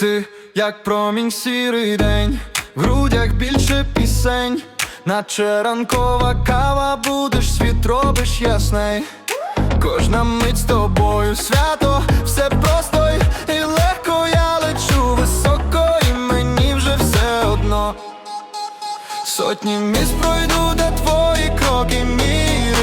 ти, як промінь сірий день, в грудях більше пісень, наче ранкова кава, будеш світ робиш ясний. Кожна мить з тобою свято, все просто і легко я лечу високо, і мені вже все одно. Сотні міст пройду, де твої кроки мій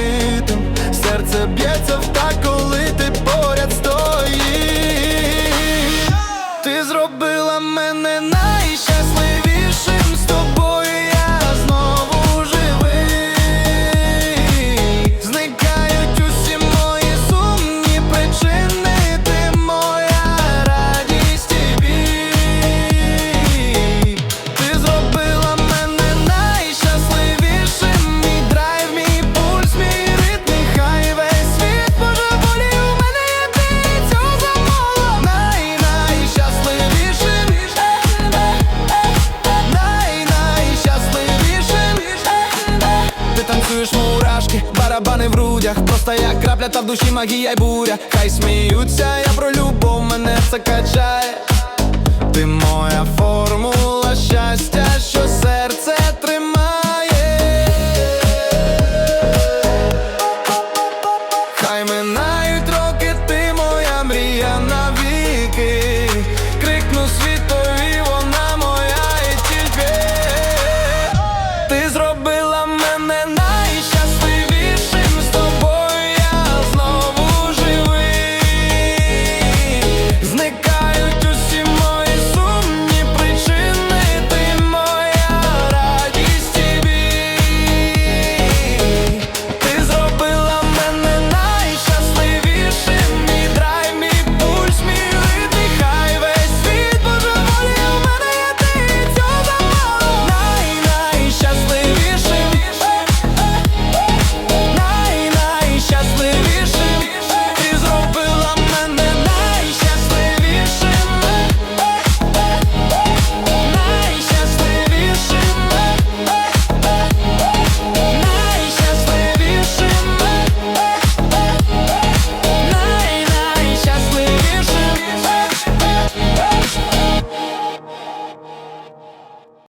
танцюєш мурашки, барабани в грудях, просто як крапля, та в душі магія й буря. Хай сміються, я про любов мене це качає, ти моя фото.